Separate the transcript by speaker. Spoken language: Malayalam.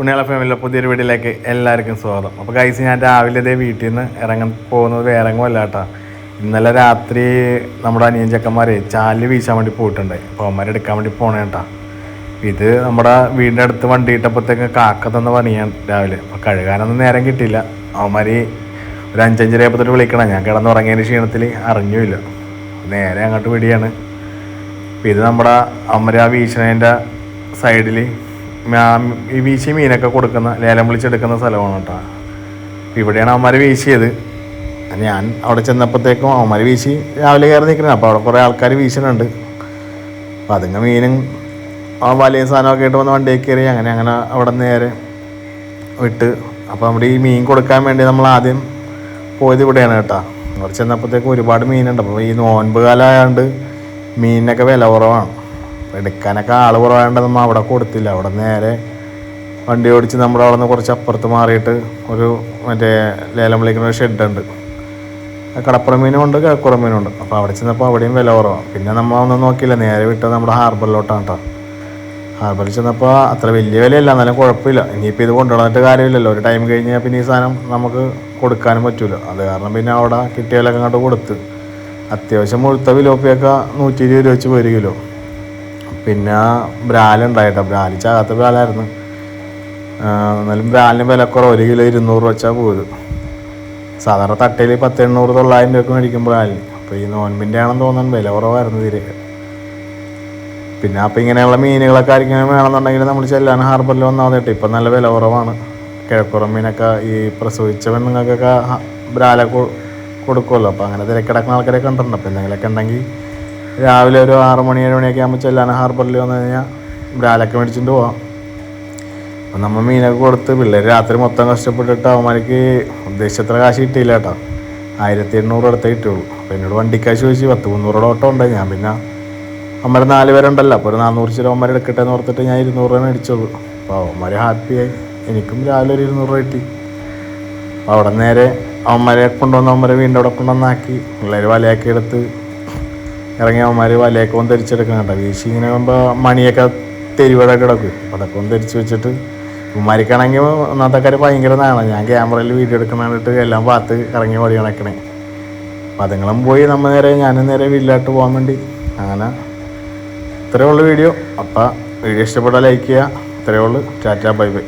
Speaker 1: ഉണ്ണിയാള ഫാമിലിയിലെ പുതിയൊരു വീട്ടിലേക്ക് എല്ലാവർക്കും സ്വാഗതം. അപ്പോൾ കൈസ് ഞാൻ രാവിലെ ഇതേ വീട്ടിൽ നിന്ന് ഇറങ്ങാൻ പോകുന്നത് വേറെ അല്ല കേട്ടോ ഇന്നലെ രാത്രി നമ്മുടെ അനിയൻ ചെക്കന്മാരെ ചാലിൽ വീശാൻ വേണ്ടി പോയിട്ടുണ്ടായി അപ്പോൾ എടുക്കാൻ വേണ്ടി പോണേ കേട്ടോ ഇത് നമ്മുടെ വീടിന്റെ അടുത്ത് വണ്ടി ഇട്ടപ്പോഴത്തേക്ക് കാക്ക പണിയാണ് രാവിലെ. അപ്പോൾ കഴുകാനൊന്നും നേരം കിട്ടിയില്ല. അവന്മാർ ഒരു അഞ്ചഞ്ചര ആയപ്പോഴത്തേക്ക് വിളിക്കണം. ഞാൻ കിടന്നുറങ്ങിയതിന് ക്ഷീണത്തിൽ അറിഞ്ഞുമില്ല. നേരെ അങ്ങോട്ട് വിടിയാണ്. അപ്പോൾ ഇത് നമ്മുടെ അമര വീശണേന്റെ സൈഡിൽ ഈ വീശി മീനൊക്കെ കൊടുക്കുന്ന ലേലം വിളിച്ചെടുക്കുന്ന സ്ഥലമാണ് കേട്ടോ. ഇവിടെയാണ് അവന്മാർ വീശിയത്. ഞാൻ അവിടെ ചെന്നപ്പോഴത്തേക്കും അവന്മാർ വീശി രാവിലെ കയറി നിൽക്കുന്നത് അപ്പോൾ അവിടെ കുറേ ആൾക്കാർ വീശുന്നുണ്ട്. അപ്പം അതിങ്ങ മീനും വലിയ സാധനമൊക്കെ ആയിട്ട് വന്ന് വണ്ടിയിൽ കയറി അങ്ങനെ അങ്ങനെ അവിടെ നേരെ വിട്ട്. അപ്പോൾ നമ്മുടെ ഈ മീൻ കൊടുക്കാൻ വേണ്ടി നമ്മൾ ആദ്യം പോയത് ഇവിടെയാണ് കേട്ടോ. അവിടെ ചെന്നപ്പോഴത്തേക്കും ഒരുപാട് മീനുണ്ട്. അപ്പോൾ ഈ നോൻപ് കാലമായതുകൊണ്ട് മീനിനൊക്കെ വില കുറവാണ്. എടുക്കാനൊക്കെ ആൾ കുറവായതുകൊണ്ട് അവിടെ കൊടുത്തില്ല. അവിടെ നേരെ വണ്ടി ഓടിച്ച് നമ്മുടെ അവിടെ നിന്ന് കുറച്ച് അപ്പുറത്ത് മാറിയിട്ട് ഒരു മറ്റേ ലേലം വിളിക്കുന്ന ഒരു ഷെഡുണ്ട്. കടപ്പുറം മീനും ഉണ്ട് കിഴക്കുറം മീനും ഉണ്ട്. അപ്പോൾ അവിടെ ചെന്നപ്പോൾ അവിടെയും വില കുറവാണ് പിന്നെ നമ്മൾ ഒന്നും നോക്കിയില്ല. നേരെ വിട്ടത് നമ്മുടെ ഹാർബറിലോട്ടാണ് കേട്ടോ ഹാർബറിൽ ചെന്നപ്പോൾ അത്ര വലിയ വിലയല്ല. എന്നാലും കുഴപ്പമില്ല. ഇനിയിപ്പോൾ ഇത് കൊണ്ടുവന്നിട്ട് കാര്യമില്ലല്ലോ. ഒരു ടൈം കഴിഞ്ഞാൽ പിന്നെ ഈ സാധനം നമുക്ക് കൊടുക്കാനും പറ്റില്ല അത് കാരണം പിന്നെ അവിടെ കിട്ടിയ അങ്ങോട്ട് കൊടുത്ത്. അത്യാവശ്യം മുഴുത്ത വിലോപ്പിയൊക്കെ നൂറ്റി ഇരുപത് രൂപ വെച്ച് ഒരു കിലോ. പിന്നെ ബ്രാലുണ്ടായിട്ടോ ബ്രാൽ ചാകാത്ത ബ്രാലായിരുന്നു. എന്നാലും ബ്രാലിന് വില കുറവ് ഒരു കിലോ ഇരുന്നൂറ് രൂപ വെച്ചാൽ പോയത്. സാധാരണ തട്ടയിൽ പത്ത് എണ്ണൂറ് തൊള്ളായിരം രൂപയ്ക്ക് മേടിക്കും ബ്രാലിന്. അപ്പോൾ ഈ നോൻപിന്റെ ആണെന്ന് തോന്നുന്നു വില കുറവായിരുന്നു തീരെ. പിന്നെ അപ്പോൾ ഇങ്ങനെയുള്ള മീനുകളൊക്കെ ആയിരിക്കും വേണമെന്നുണ്ടെങ്കിൽ നമ്മൾ ചെല്ലാൻ ഹാർബറിൽ വന്നാൽ കേട്ടോ. ഇപ്പം നല്ല വില കുറവാണ്. കിഴക്കുറം മീനൊക്കെ ഈ പ്രസവിച്ച പെണ്ണുങ്ങൾക്കൊക്കെ ബ്രാല കൊടുക്കുമല്ലോ അപ്പോൾ അങ്ങനെ തിരക്കിടക്കുന്ന ആൾക്കാരൊക്കെ കണ്ടിട്ടുണ്ട്. അപ്പോൾ എന്തെങ്കിലുമൊക്കെ ഉണ്ടെങ്കിൽ രാവിലെ ഒരു ആറ് മണി ഏഴ് മണിയൊക്കെ ആകുമ്പോൾ ചെല്ലാന ഹാർബറിൽ വന്നു കഴിഞ്ഞാൽ ബ്രാലൊക്കെ മേടിച്ചിട്ട് പോവാം. അപ്പം നമ്മൾ മീനൊക്കെ കൊടുത്ത് പിള്ളേർ രാത്രി മൊത്തം കഷ്ടപ്പെട്ടിട്ട് അവന്മാർക്ക് ഉദ്ദേശിച്ചത്ര കാശ് കിട്ടിയില്ല കേട്ടോ. ആയിരത്തി എണ്ണൂറ് അടുത്തേ കിട്ടുള്ളൂ. അപ്പോൾ എന്നോട് വണ്ടിക്കാശ് ചോദിച്ചു പത്ത് മുന്നൂറ് ഓട്ടം ഉണ്ട്. ഞാൻ പിന്നെ അമ്മയുടെ നാല് പേരുണ്ടല്ലോ. അപ്പോൾ ഒരു നാനൂറ് ചില അവന്മാർ എടുക്കട്ടെ എന്ന് ഓർത്തിട്ട് ഞാൻ ഇരുന്നൂറ് രൂപ മേടിച്ചോളൂ. അപ്പോൾ അവന്മാർ ഹാപ്പിയായി എനിക്കും രാവിലെ ഒരു ഇരുന്നൂറ് രൂപ കിട്ടി. അപ്പോൾ അവിടെ നേരെ അവന്മാരെ കൊണ്ടുവന്ന് അവന്മാരെ വീണ്ടും അവിടെ കൊണ്ടുവന്നാക്കി. പിള്ളേർ വലയൊക്കെ എടുത്ത് ഇറങ്ങി അവന്മാർ വലയൊക്കെ ഒന്ന് ധരിച്ചെടുക്കണം കേട്ടോ. വീശി ഇങ്ങനെ ആകുമ്പോൾ മണിയൊക്കെ തെരുവടായിട്ട് കിടക്കും. അതൊക്കെ ഒന്ന് വെച്ചിട്ട് ഉമ്മാരിക്കാണെങ്കിൽ ഒന്നാമത്തെ ഭയങ്കര നാണം. ഞാൻ ക്യാമറയിൽ വീഡിയോ എടുക്കുന്ന കണ്ടിട്ട് എല്ലാം പാത്ത് ഇറങ്ങി ഓടി കണക്കണേ അപ്പം അതുങ്ങളും പോയി നമ്മൾ നേരെ ഞാനും നേരെ വീട്ടിലോട്ട് പോകാൻ വേണ്ടി. അങ്ങനെ. ഇത്രയേ ഉള്ളൂ വീഡിയോ. അപ്പം വീഡിയോ ഇഷ്ടപ്പെട്ടാൽ ലൈക്ക് ചെയ്യുക. ഇത്രയേ ഉള്ളൂ. Tata bye bye.